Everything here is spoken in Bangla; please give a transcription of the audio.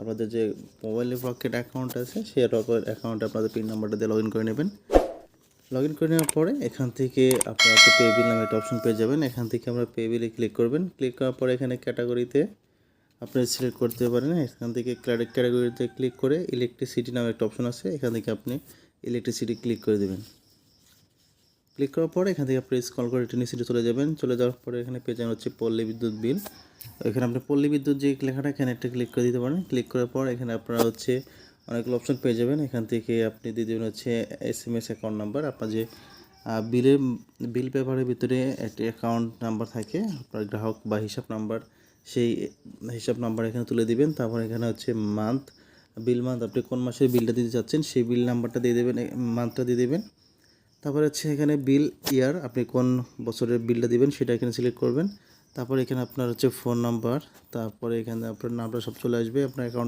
আপনাদের যে মোবাইলে পকেট অ্যাকাউন্ট আছে, সেই অ্যাকাউন্টে আপনাদের পিন নাম্বারটা দিয়ে লগ ইন করে নেবেন। লগ ইন করে নেওয়ার পরে এখান থেকে আপনারা পে বিল নামে একটা অপশন পেয়ে যাবেন। এখান থেকে আমরা পে বিলে ক্লিক করবেন। ক্লিক করার পরে এখানে ক্যাটাগরিতে আপনি সিলেক্ট করতে পারেন। এখান থেকে ক্যাটাগরিতে ক্লিক করে ইলেকট্রিসিটি নামে একটা অপশন আছে। এখান থেকে আপনি ইলেকট্রিসিটি ক্লিক করে দেবেন। ক্লিক করার পরে এখান থেকে আপনি স্কল করে টেনিসিটি চলে যাবেন। চলে যাওয়ার পরে এখানে পেয়ে যাবেন হচ্ছে পল্লী বিদ্যুৎ বিল। এখানে আপনি পল্লী বিদ্যুৎ যে লেখাটা এখানে একটা ক্লিক করে দিতে পারেন। ক্লিক করার পর এখানে আপনারা হচ্ছে অনেকগুলো অপশন পেয়ে যাবেন। এখান থেকে আপনি দিয়ে দেবেন হচ্ছে S M S account number আপনার যে বিলের বিল পেপারের ভিতরে একটি অ্যাকাউন্ট নাম্বার থাকে, আপনার গ্রাহক বা হিসাব নাম্বার সেই হিসাব নাম্বার এখানে তুলে দিবেন। তারপর এখানে হচ্ছে মান্থ বিল মান্থ আপনি কোন মাসের বিলটা দিতে চাচ্ছেন, সেই বিল নাম্বারটা দিয়ে দেবেন মান্থটা দিয়ে দেবেন। তারপরে হচ্ছে এখানে বিল ইয়ার আপনি কোন বছরের বিলটা দিবেন সেটা এখানে সিলেক্ট করবেন। তারপরে এখানে আপনার হচ্ছে ফোন নাম্বার তারপরে এখানে আপনার নামটা সব চলে আসবে, আপনার অ্যাকাউন্ট